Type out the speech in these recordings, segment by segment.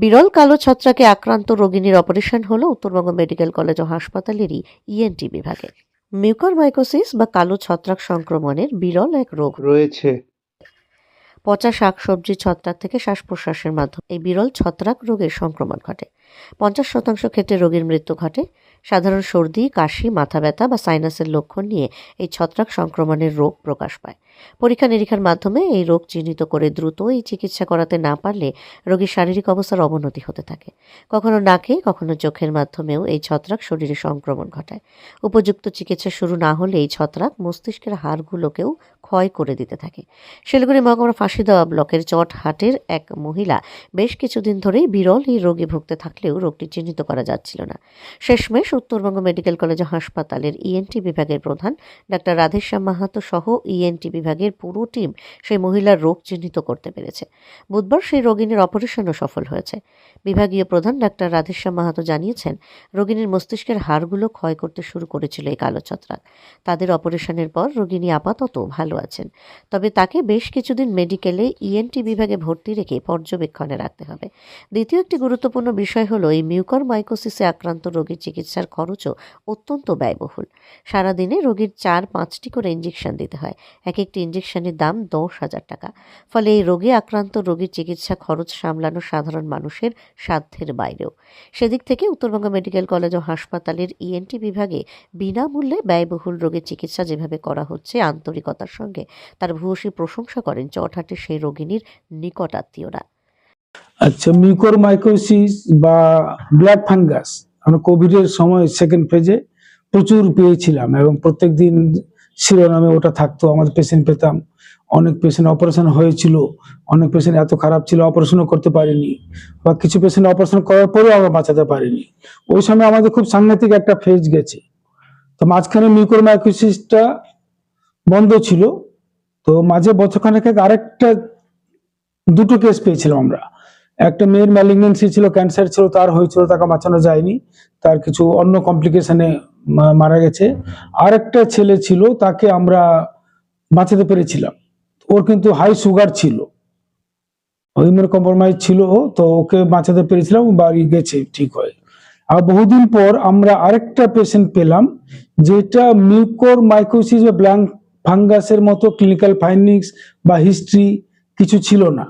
বিরল কালো ছত্রাকে আক্রান্ত রোগিনীর অপারেশন হলো উত্তরবঙ্গ মেডিকেল কলেজ ও হাসপাতালেরই ইএনটি বিভাগে। মিউকরমাইকোসিস বা কালো ছত্রাক সংক্রমণের বিরল এক রোগ। রয়েছে। পচা শাকসবজি ছত্রাক থেকে শ্বাস প্রশ্বাসের মাধ্যমে এই বিরল ছত্রাক রোগের সংক্রমণ ঘটে। পঞ্চাশ শতাংশ ক্ষেত্রে রোগীর মৃত্যু ঘটে। সাধারণ সর্দি, কাশি, মাথা ব্যথা বা সাইনাসের লক্ষণ নিয়ে এই ছত্রাক সংক্রমণের রোগ প্রকাশ পায়। পরীক্ষা নিরীক্ষার মাধ্যমে এই রোগ চিহ্নিত করে দ্রুত এই চিকিৎসা করাতে না পারলে রোগীর শারীরিক অবস্থার অবনতি হতে থাকে। কখনো নাকে, কখনো চোখের মাধ্যমেও এই ছত্রাক শরীরে সংক্রমণ ঘটায়। উপযুক্ত চিকিৎসা শুরু না হলে এই ছত্রাক মস্তিষ্কের হাড়গুলোকেও ক্ষয় করে দিতে থাকে। শিলিগুড়ি মহকুমার ফাঁসি দেওয়া ব্লকের চটহাটের এক মহিলা বেশ কিছুদিন ধরেই বিরল এই রোগে ভুগতে থাকলেও রোগটি চিহ্নিত করা যাচ্ছিল না। শেষমেশ উত্তরবঙ্গ মেডিকেল কলেজ হাসপাতালের ইএনটি বিভাগের প্রধান ডাক্তার রাধেশ্যাম মাহাতো সহ ইএনটি বিভাগের পুরো টিম সেই মহিলার রোগ চিহ্নিত করতে পেরেছে। বুধবার সেই রোগিনীর অপারেশনও সফল হয়েছে। বিভাগীয় প্রধান ডাক্তার রাধেশ্যাম মাহাতো জানিয়েছেন রোগিনীর মস্তিষ্কের হাড়গুলো ক্ষয় করতে শুরু করেছিল এই কালো ছত্রাক তাদের অপারেশনের পর রোগিনী আপাতত ভালো আছেন। তবে তাকে বেশ কিছুদিন মেডিকেলে ইএনটি বিভাগে ভর্তি রেখে পর্যবেক্ষণে রাখতে হবে। দ্বিতীয় একটি গুরুত্বপূর্ণ বিষয় হলো, এই মিউকর মাইকোসিসে আক্রান্ত রোগীর চিকিৎসার খরচও অত্যন্ত ব্যয়বহুল। সারাদিনে রোগীর চার পাঁচটি করে ইঞ্জেকশন দিতে হয়। এক একটি ইঞ্জেকশনের দাম দশ হাজার টাকা। ফলে এই রোগে আক্রান্ত রোগীর চিকিৎসা খরচ সামলানো সাধারণ মানুষের সাধ্যের বাইরেও। সেদিক থেকে উত্তরবঙ্গ মেডিকেল কলেজ ও হাসপাতালের ইএনটি বিভাগে বিনামূল্যে ব্যয়বহুল রোগের চিকিৎসা যেভাবে করা হচ্ছে আন্তরিকতার সঙ্গে, তার ভূয়সী প্রশংসা করেন চটহাটে সেই রোগিনীর নিকট আত্মীয়রা আচ্ছা মিউকর মাইকোসিস বা ব্ল্যাক ফাঙ্গাস আমরা কোভিড এর সময় সেকেন্ড ফেজে প্রচুর পেয়েছিলাম এবং প্রত্যেক দিন শিরোনামে ওটা থাকতো, আমাদের পেশেন্ট পেতাম। অনেক পেশেন্ট অপারেশন হয়েছিল, অনেক পেশেন্ট এত খারাপ ছিল অপারেশনও করতে পারিনি বা কিছু পেশেন্ট অপারেশন করার পরেও আমরা বাঁচাতে পারিনি। ওই সময় আমাদের খুব সাংঘাতিক একটা ফেজ গেছে। তো মাঝখানে মিউকর মাইকোসিসটা বন্ধ ছিল। তো মাঝে বছরখানেক আরেকটা, দুটো কেস পেয়েছিলাম আমরা। একটা মেয়ের ম্যালিগনেন্সি ছিল ক্যান্সার ছিল, তার হয়েছিল, তাকে বাঁচানো যায়নি। তার কিছু অন্য কমপ্লিকেশনে মারা গেছে। আর একটা ছেলে ছিল, তাকে আমরা বাঁচাতে পেরেছিলাম। ওর কিন্তু হাই সুগার ছিল। ইমিউনো কম্প্রোমাইজ ছিল তো ওকে বাঁচাতে পেরেছিলাম বাড়ি গেছে, ঠিক হয়ে। আর বহুদিন পর আমরা আরেকটা পেশেন্ট পেলাম, যেটা মিউকোর মাইকোসিস বা ব্ল্যাঙ্ক ফাঙ্গাসের মতো ক্লিনিক্যাল ফাইন্ডিংস বা হিস্ট্রি কিছু ছিল না।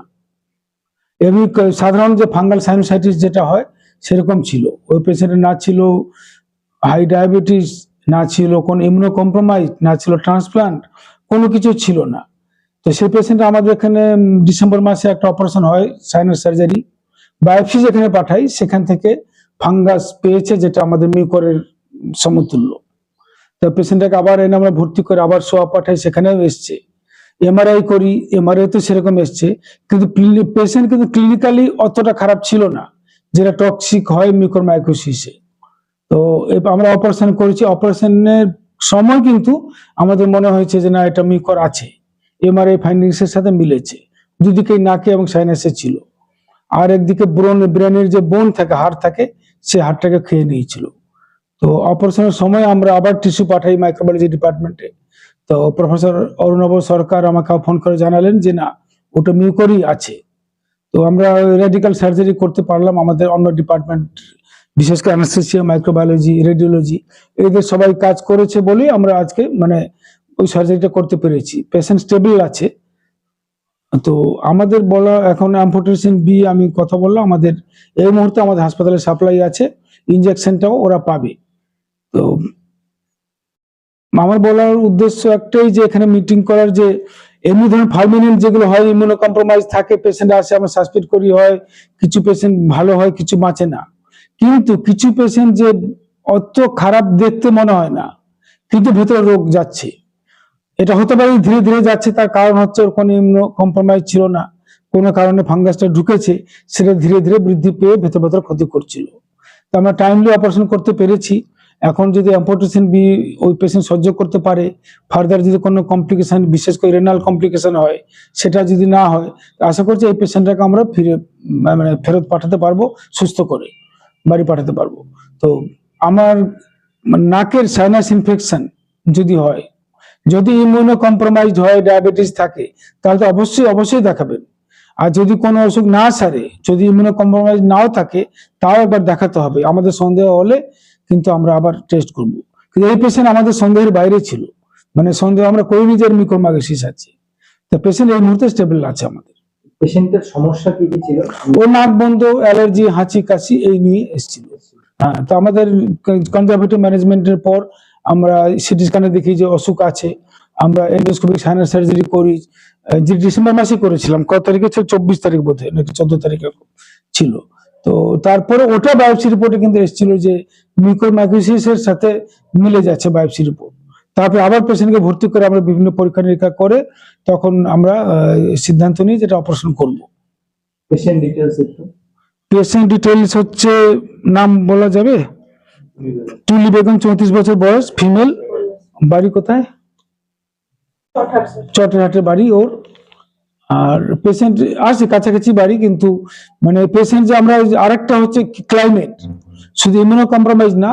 এমনি সাধারণ যে ফাঙ্গাল সাইনোসাইটিস যেটা হয়, সেরকম ছিল। ওই পেশেন্টের না ছিল হাই ডায়াবেটিস না ছিল, কোন ইমিউনো কম্প্রোমাইজ না ছিল ট্রান্সপ্লান্ট কোনো কিছু ছিল না। তো সেই পেশেন্ট আমাদের এখানে ডিসেম্বর মাসে একটা অপারেশন হয় সাইনাস সার্জারি বায়োপসি যেখানে পাঠাই, সেখান থেকে ফাঙ্গাস পেয়েছে, যেটা আমাদের মিউকরের সমতুল্য। তো পেশেন্টটাকে আবার এনে আমরা ভর্তি করে আবার সোয়া পাঠাই, সেখানেও এসছে। এমআরআই করি এমআরআই তো সেরকম এসছে, কিন্তু পেশেন্ট কিন্তু ক্লিনিক্যালি অতটা খারাপ ছিল না, যেটা টক্সিক হয় মিউকর মাইক্রোসিসে তো আমরা অপারেশন করেছি অপারেশনের সময় কিন্তু আমাদের মনে হয়েছে যে না, এটা মিকর আছে। এমআরআই ফাইন্ডিংস এর সাথে মিলেছে দুদিকেই নাকে এবং সাইনাসে ছিল। আর একদিকে ব্রন ব্রেনের যে বোন থাকে হাড় থাকে, সে হাড়টাকে খেয়ে নিয়েছিল। তো অপারেশনের সময় আমরা আবার টিস্যু পাঠাই মাইক্রোবায়োলজি ডিপার্টমেন্টে তো প্রফেসর অরুণাভ সরকার আমাকে ফোন করে জানালেন যে, না, ওটা মিউকরই আছে। তো আমরা রেডিক্যাল সার্জারি করতে পারলাম আমাদের অন্য ডিপার্টমেন্ট বিশেষ করে অ্যানাস্থেসিয়া মাইক্রোবায়োলজি রেডিওলজি এদের সবাই কাজ করেছে বলেই আমরা আজকে মানে ওই সার্জারিটা করতে পেরেছি। পেশেন্ট স্টেবল আছে। তো আমাদের বলা এখন অ্যাম্পোটেশন বি আমি কথা বললাম, আমাদের এই মুহূর্তে আমাদের হাসপাতালে সাপ্লাই আছে। ইনজেকশনটাও ওরা পাবে। তো আমার বলার উদ্দেশ্য একটাই যে এখানে মিটিং করার যে এমনি ধরনের ফার্মিনেন্ট যেগুলো হয় ইমিউনো কম্প্রোমাইজ থাকে পেশেন্ট আসে, আমরা সাসপেক্ট করি, হয়, কিছু পেশেন্ট ভালো হয়, কিছু বাঁচে না। কিন্তু কিছু পেশেন্ট যে অত খারাপ দেখতে মনে হয় না, কিন্তু ভেতরে রোগ যাচ্ছে। এটা হতে পারে ধীরে ধীরে যাচ্ছে, তার কারণ হচ্ছে ওর কোনো ইমিউনো কম্প্রোমাইজ ছিল না, কোনো কারণে ফাঙ্গাসটা ঢুকেছে, সেটা ধীরে ধীরে বৃদ্ধি পেয়ে ভেতর ভেতর ক্ষতি করছিল। তো আমরা টাইমলি অপারেশন করতে পেরেছি। এখন যদি অ্যাম্পোটেশন বি ওই পেশেন্ট সহ্য করতে পারে ফার্দার যদি কোনো কমপ্লিকেশন বিশেষ করে রেনাল কমপ্লিকেশান হয়, সেটা যদি না হয়, আশা করছি এই পেশেন্টটাকে আমরা ফিরে মানে ফেরত পাঠাতে পারব, সুস্থ করে বাড়ি পাঠাতে পারব। তো আমার নাকের সাইনাস ইনফেকশন যদি হয়, যদি ইমিউনো কম্প্রোমাইজড হয় ডায়াবেটিস থাকে, তাহলে তো অবশ্যই অবশ্যই দেখাবেন। আর যদি কোনো অসুখ না সারে, যদি ইমিউনো কম্প্রোমাইজ নাও থাকে, তাও একবার দেখাতে হবে। আমাদের সন্দেহ হলে কিন্তু আমরা আবার টেস্ট করব। কিন্তু এই পেশেন্ট আমাদের সন্দেহের বাইরে ছিল। মানে সন্দেহ আমরা করিনি যে মিকোমাইকোসিস আছে। তা পেশেন্ট এই মুহূর্তে স্টেবল আছে আমাদের। পেশেন্টের সমস্যা কি কি ছিল? ও নাক বন্ধ অ্যালার্জি হাঁচি কাশি এই নিয়ে এসেছিল। হ্যাঁ তো আমাদের কনজারভেটিভ ম্যানেজমেন্টের পর আমরা সিটি স্ক্যানে দেখি যে অসুখ আছে। আমরা এন্ডোস্কোপিক সাইনাস সার্জারি করি। যে ডিসেম্বর মাসে করেছিলাম কত তারিখে? ছিল চব্বিশ তারিখ বোধ হয় নাকি চোদ্দ তারিখ ছিল। তো তারপরে ওটা বায়োপসি রিপোর্টে কিন্তু এসেছিল যে মিক্রোমাইক্রোসিস এর সাথে মিলে যাচ্ছে বায়োপসি রিপোর্ট তারপরে আবার পেশেন্টকে ভর্তি করে আমরা বিভিন্ন পরীক্ষা নিরীক্ষা করে তখন আমরা সিদ্ধান্ত নিই যেটা অপারেশন করব। পেশেন্ট ডিটেলস একটু। পেশেন্ট ডিটেলস হচ্ছে নাম বলা যাবে? টুলি বেগম চৌত্রিশ বছর বয়স ফিমেল বাড়ি কোথায়? চটরহাটের বাড়ি ওর? আর পেশেন্ট আছে কাছাকাছি বাড়ি কিন্তু মানে পেশেন্ট যে আমরা আরেকটা হচ্ছে ক্লাইমেট শুধু ইমিউনো কম্প্রোমাইজ না,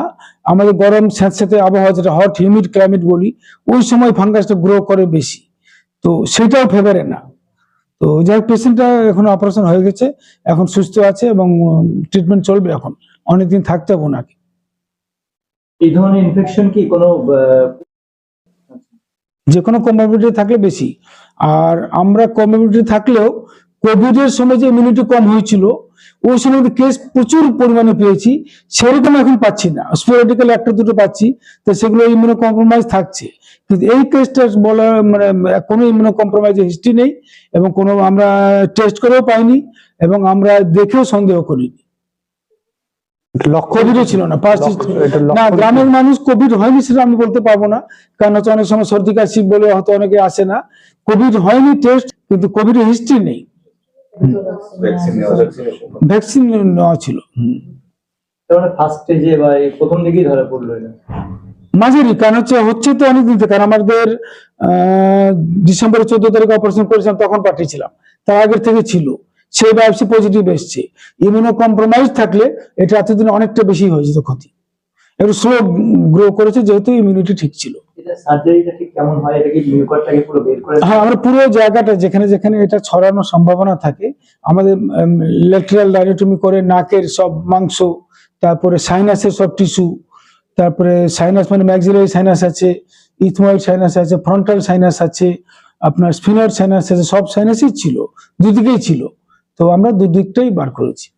আমাদের গরম স্যাঁতস্যাঁতে আবহাওয়া যেটা হট হিউমিড ক্লাইমেট বলি, ওই সময় ফাঙ্গাসটা গ্রো করে বেশি। তো সেটাও ফেভারে না। তো যাই হোক পেশেন্টটা এখন অপারেশন হয়ে গেছে, এখন সুস্থ আছে এবং ট্রিটমেন্ট চলবে এখন। অনেকদিন থাকতে হবে ওনাকে। এই ধরনের ইনফেকশন কি কোনো যে কোনো কমোবিলিটি থাকলে বেশি। আর আমরা কমোবিলিটি থাকলেও কোভিড এর সময় যে ইমিউনিটি কম হয়েছিল, ওই সময় কেস প্রচুর পরিমাণে পেয়েছি। সেরকম এখন পাচ্ছি না। স্পোরেটিক্যাল একটা দুটো পাচ্ছি, তো সেগুলো ইমিউনো কম্প্রোমাইজ থাকছে। কিন্তু এই কেসটা বলা মানে কোনো ইমিউনো কম্প্রোমাইজের হিস্ট্রি নেই এবং কোনো আমরা টেস্ট করেও পাইনি এবং আমরা দেখেও সন্দেহ করিনি। কোভিডও ছিল না না গ্রামের মানুষ কোভিড হয়নি সেটা আমি বলতে পারব না কারণ হচ্ছে অনেক সময় সর্দি কাশি বলে হয়তো অনেকে আসে না। কোভিড হয়নি টেস্ট কিন্তু কোভিডের হিস্ট্রি নেই। ভ্যাকসিন নেওয়া ছিল। মানে প্রথম দিকেই ধরা পড়ল মাঝারি কারণ হচ্ছে হচ্ছে তো অনেক দিন থেকে কারণ আমাদের আহ, ডিসেম্বরের চোদ্দ তারিখে অপারেশন করেছিলাম তখন পাঠিয়েছিলাম। তার আগের থেকে ছিল। সেই বায়োপসি পজিটিভ এসছে। ইমিউনো কম্প্রোমাইজ থাকলে এটা এতদিন অনেকটা বেশি হয়ে যেত ক্ষতি। একটু স্লো গ্রো করেছে যেহেতু ইমিউনিটি ঠিক ছিল। হয়? আমরা পুরো জায়গাটা যেখানে যেখানে এটা ছড়ানোর সম্ভাবনা থাকে আমাদের লেটারাল করে নাকের সব মাংস তারপরে সাইনাসের সব টিস্যু তারপরে সাইনাস মানে ম্যাক্সিলারি সাইনাস আছে ইথময়েড সাইনাস আছে ফ্রন্টাল সাইনাস আছে আপনার স্পিনার সাইনাস আছে সব সাইনাসই ছিল দুদিকেই ছিল। তো আমরা দুদিকটাই বার করেছি।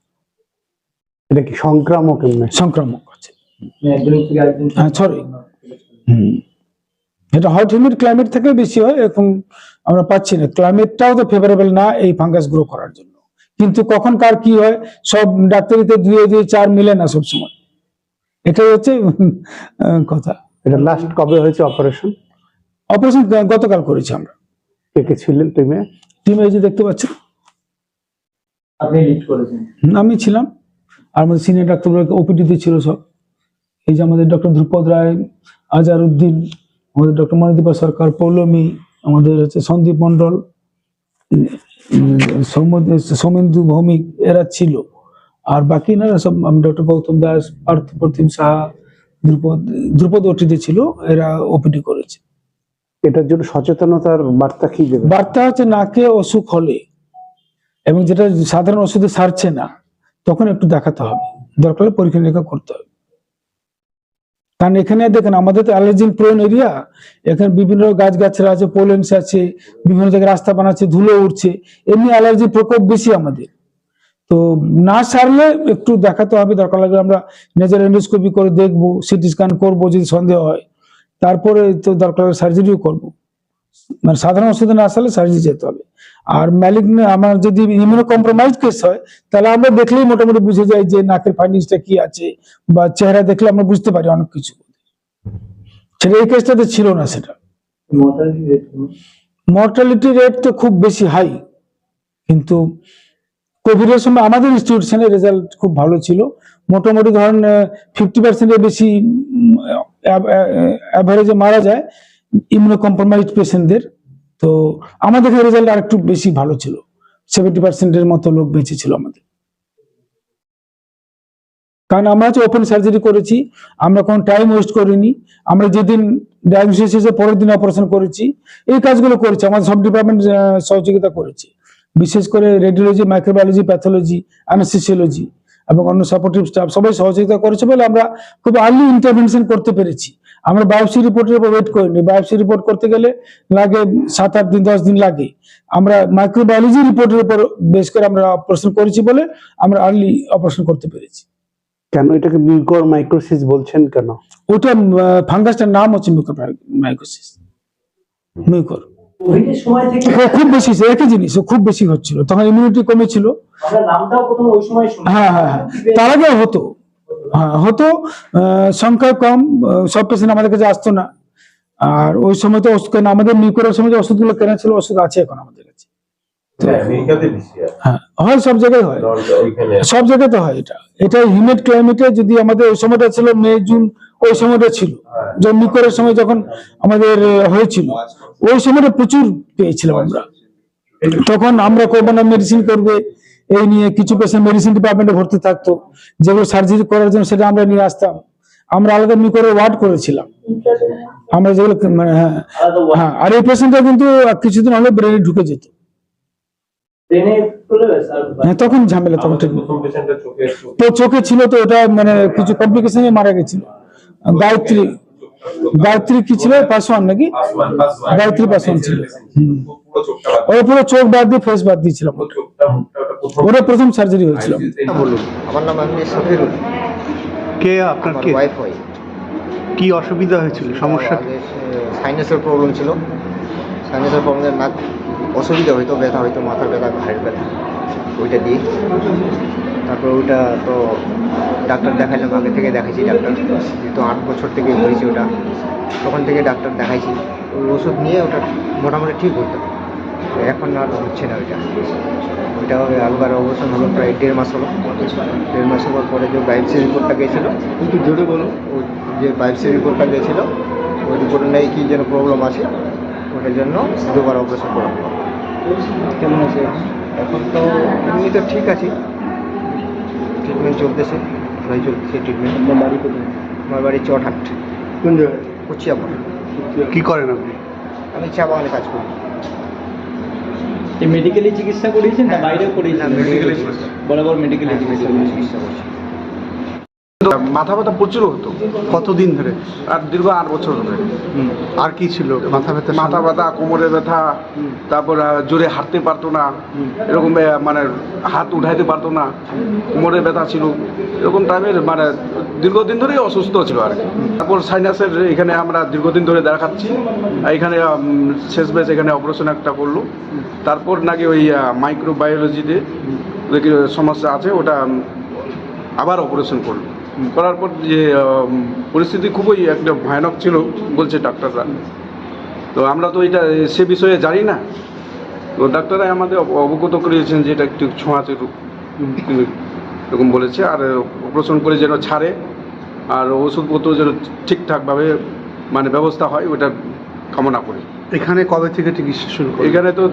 এটা কি সংক্রামক সংক্রামক আছে। মানে হ্যাঁ। হুম। এটা হট হিউমিড ক্লাইমেট থেকে বেশি হয় এখন আমরা পাচ্ছি না। ক্লাইমেটটাও তো ফেভারেবল না এই ফাঙ্গাস গ্রো করার জন্য। কিন্তু কখন কার কি হয় সব ডাক্তারিতে দুয়ে দুয়ে চার মিলে না সবসময়। এটাই হচ্ছে আহ, কথা। এটা লাস্ট কবে হয়েছে অপারেশন অপারেশন গতকাল করেছি আমরা। কে কে ছিলেন টিমে টিমে এই যে দেখতে পাচ্ছেন? আপনি লিড করেছেন? আমি ছিলাম আর আমাদের সিনিয়র ডাক্তারগুলো ওপিডিতে ছিল সব। এই যে আমাদের ডক্টর ধ্রুপদ রায় আজার উদ্দিন আমাদের ডক্টর মণিদীপা সরকার পৌলমী আমাদের হচ্ছে সন্দীপ মন্ডল সৌমেন্দু ভৌমিক এরা ছিল। আর বাকি না সব আমি ডক্টর গৌতম দাস পার্থ প্রতিম সাহা ধ্রুপদ ধ্রুপদ ওটিতে ছিল এরা ওপিডি করেছে। এটার জন্য সচেতনতার বার্তা কি দেবে বার্তা হচ্ছে নাকে অসুখ হলে এবং যেটা সাধারণ ওষুধে সারছে না, তখন একটু দেখাতে হবে। দরকার পরীক্ষা নিরীক্ষা করতে হবে। কারণ এখানে দেখেন, আমাদের তো অ্যালার্জিন প্রোন এরিয়া এখানে বিভিন্ন গাছ গাছরা আছে পোলেন্স আছে, বিভিন্ন জায়গায় রাস্তা বানাচ্ছে, ধুলো উঠছে এমনি অ্যালার্জির প্রকোপ বেশি আমাদের। তো না সারলে একটু দেখাতে হবে, দরকার লাগলে আমরা নেজার এন্ডোস্কোপি করে দেখব, সিটি স্ক্যান করব যদি সন্দেহ হয়। তারপরে তো দরকার সার্জারিও করব। মানে সাধারণ ওষুধে না আসলে সার্জারি যেতে হবে। আর ম্যালিগন আমার যদি ইমিউনো কম্প্রোমাইজ কেস হয় তাহলে আমরা দেখলেই মোটামুটি বুঝে যাই যে নাকের ফাইন্ডিংসটা কি আছে বা চেহারা দেখলে আমরা বুঝতে পারি অনেক কিছু। সেটা এই কেসটাতে ছিল না সেটা। মর্টালিটি রেট মর্টালিটি রেট তো খুব বেশি হাই কিন্তু কোভিড এর সময় আমাদের ইনস্টিটিউশনের রেজাল্ট খুব ভালো ছিল। মোটামুটি ধরেন ফিফটি পার্সেন্টের বেশি অ্যাভারেজে মারা যায়। ইমিউনো কম্প্রোমাইজ পেশেন্টদের তো আমাদের এখানে রেজাল্ট আর একটু বেশি ভালো ছিল। সেভেন্টি পার্সেন্টের মতো লোক বেঁচে ছিল আমাদের। কারণ আমরা হচ্ছে ওপেন সার্জারি করেছি, আমরা কোনো টাইম ওয়েস্ট করিনি, আমরা যেদিন ডায়াগনোসিস এসে পরের দিন অপারেশন করেছি, এই কাজগুলো করেছি, আমাদের সব ডিপার্টমেন্ট সহযোগিতা করেছে। বিশেষ করে রেডিওলজি মাইক্রোবায়োলজি প্যাথোলজি অ্যানাস্থেসিওলজি এবং অন্য সাপোর্টিভ স্টাফ সবাই সহযোগিতা করেছে বলে আমরা খুব আর্লি ইন্টারভেনশন করতে পেরেছি। আমরা বায়োপসি রিপোর্টের উপর ওয়েট করিনি। বায়োপসি রিপোর্ট করতে গেলে লাগে সাত আট দিন দশ দিন লাগে। আমরা মাইক্রোবায়োলজি রিপোর্টের উপর বেশ করে আমরা অপারেশন করেছি বলে আমরা আর্লি অপারেশন করতে পেরেছি। কেন? এটাকে মিউকর মাইক্রোসিস বলছেন কেন? ওটা ফাঙ্গাসটার নাম হচ্ছে মিউকর মাইকোসিস মিউকর। খুব বেশি একই জিনিস ও খুব বেশি হচ্ছিল। তখন ইমিউনিটি কমেছিল আমরা নামটাও প্রথম ওই সময় শুনি। হ্যাঁ হ্যাঁ হ্যাঁ। তার আগে হতো। হতো সংখ্যা কম সব পেশেন্ট আমাদের কাছে আসতো না। আর ওই সময় তো ওষুধ কেন আমাদের মিউকরের সময় যে ওষুধগুলো কেনা ছিল ওষুধ আছে এখন আমাদের কাছে। হ্যাঁ। হ্যাঁ হয় সব জায়গায় হয়। সব জায়গাতে হয় এটা। এটা হিউমেড ক্লাইমেটে যদি আমাদের ওই সময়টা ছিল মে জুন ওই সময়টা ছিল। যে মিকরের সময় যখন আমাদের হয়েছিল ওই সময়টা প্রচুর পেয়েছিলাম আমরা। তখন আমরা করব না মেডিসিন করবে। এই নিয়ে কিছু পেশেন্ট মেডিসিন ডিপার্টমেন্টে ভর্তি থাকতো যেগুলো সার্জারি করার জন্য সেটা আমরা নিয়ে আসতাম। আমরা আলাদা মিকরের ওয়ার্ড করেছিলাম। আমরা যেগুলো মানে হ্যাঁ হ্যাঁ আর এই পেশেন্টটা কিন্তু কিছুদিন হলে ব্রেনে ঢুকে যেত। হ্যাঁ তখন ঝামেলা তখন ঠিক। তো চোখে ছিল তো ওটা মানে কিছু কমপ্লিকেশনে মারা গেছিল। গায়ত্রী গায়ত্রী কি ছিল? পাসওয়ান নাকি? গায়ত্রী পাসওয়ান ছিল। ওর পুরো চোখ বাদ দিয়ে ফেস বাদ দিয়েছিলাম ওটা প্রথম সার্জারি হয়েছিল। বলুন। আমার নাম আমি সফিরুল কে আপনার কে? ওয়াইফ হয়। কি অসুবিধা হয়েছিল? সমস্যা? সাইনাসের প্রবলেম ছিল। সাইনাসের প্রবলেম নাক অসুবিধা হইতো ব্যথা হইতো মাথার ব্যথা ঘাড়ের ব্যথা ওইটা দিয়ে। তারপর ওইটা তো ডাক্তার দেখাইলাম আগে থেকে দেখাইছি ডাক্তার। যেহেতু আট বছর থেকে হয়েছে ওটা। তখন থেকে ডাক্তার দেখাইছি। ওই ওষুধ নিয়ে ওটা মোটামুটি ঠিক হতো এখন আর হচ্ছে না ওইটা। ওইটা আলবার অবসান হলো প্রায় দেড় মাস হলো। দেড় মাস হওয়ার পরে যে বায়োপসি রিপোর্টটা গেছিল একটু জোরে বলো। ওই যে বায়োপসি রিপোর্টটা গেছিল ওই রিপোর্টে নেই কী যেন প্রবলেম আছে ওটার জন্য দুবার অপারেশন করা হলো। কেমন আছে? এখন তো এমনি তো ঠিক আছে। ট্রিটমেন্ট চলতেছে ভালোই চলতেছে ট্রিটমেন্ট আপনার বাড়ি কোথায়? আমার বাড়ি চটহাট কোন জায়গায়? কুচিয়াপুর। কি করেন আপনি? আমি চা বাগানে কাজ করি। মেডিকেলি চিকিৎসা করিয়েছেন না বাইরেও করিয়েছেন? medically বরাবর মেডিকেলি হ্যাঁ, চিকিৎসা করিয়েছেন। মাথা ব্যথা প্রচুর হতো। কতদিন ধরে? আর দীর্ঘ আট বছর ধরে। আর কি ছিল মাথা ব্যথা মাথা ব্যথা কোমরে ব্যথা তারপর জোরে হাঁটতে পারতো না। এরকম মানে হাত উঠাইতে পারতো না। কোমরে ব্যথা ছিল। এরকম টাইমের মানে দীর্ঘদিন ধরেই অসুস্থ ছিল আর কি। তারপর সাইনাসের এখানে আমরা দীর্ঘদিন ধরে দেখাচ্ছি। আর এখানে শেষ বেশ এখানে অপারেশন একটা করল। তারপর নাকি ওই মাইক্রোবায়োলজিতে সমস্যা আছে ওটা আবার অপারেশন করল। করার পর যে পরিস্থিতি খুবই একটা ভয়ানক ছিল বলছে ডাক্তাররা। তো আমরা তো এটা সে বিষয়ে জানি না। তো ডাক্তাররা আমাদের অবগত করিয়েছেন যে এটা একটু ছোঁয়াচে এরকম বলেছে। আর অপারেশন করে যেন ছাড়ে আর ওষুধপত্র যেন ঠিকঠাকভাবে মানে ব্যবস্থা হয় ওটা কামনা করি। এখানে কবে থেকে চিকিৎসা শুরু এখানে তো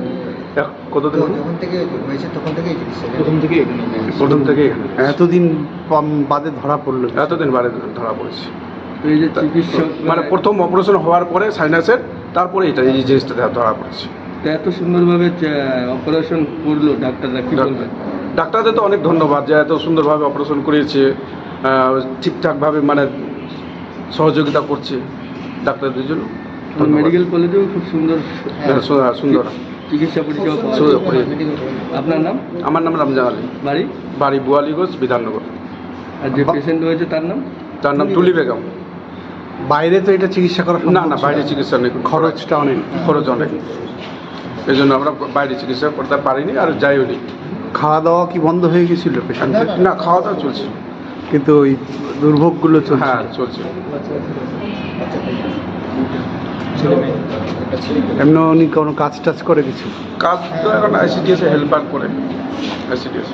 কতদিন যখন থেকে হয়েছে তখন থেকেই প্রথম থেকে প্রথম থেকে এতদিন বাদে ধরা পড়ল। এতদিন বারে ধরা পড়েছে। এই যে চিকিৎসক মানে প্রথম অপারেশন হওয়ার পরে সাইনাসের তারপরে এটা এই জিনিসটা ধরা পড়েছে। এত সুন্দরভাবে অপারেশন করল ডাক্তাররা কি ডাক্তারদের তো অনেক ধন্যবাদ যে এত সুন্দরভাবে অপারেশন করিয়েছে ঠিকঠাকভাবে মানে সহযোগিতা করছে ডাক্তারদের জন্য। মেডিকেল কলেজেও খুব সুন্দর হ্যাঁ, সুন্দর। চিকিৎসা পরিষেবা পাওয়া যায়। আপনার নাম? আমার নাম রমজান আলী। বাড়ি? বাড়ি বুয়ালিগঞ্জ বিধাননগর। আর যে পেশেন্ট হয়েছে তার নাম? তার নাম তুলি বেগম। বাইরে তো এটা চিকিৎসা করা না সম্ভব না বাইরে চিকিৎসা নেই। খরচটা অনেক খরচ অনেক। এই জন্য আমরা বাইরে চিকিৎসা করতে পারিনি আর যাইও নি। খাওয়া দাওয়া কি বন্ধ হয়ে গেছিল পেশেন্টের না খাওয়া দাওয়া চলছে। কিন্তু ওই দুর্ভোগগুলো চলছে। হ্যাঁ চলছে। এমনি উনি কোনো কাজ টাজ করে কিছু? কাজ তো এখন আইসিডিএস হেল্পার করে আইসিডিএস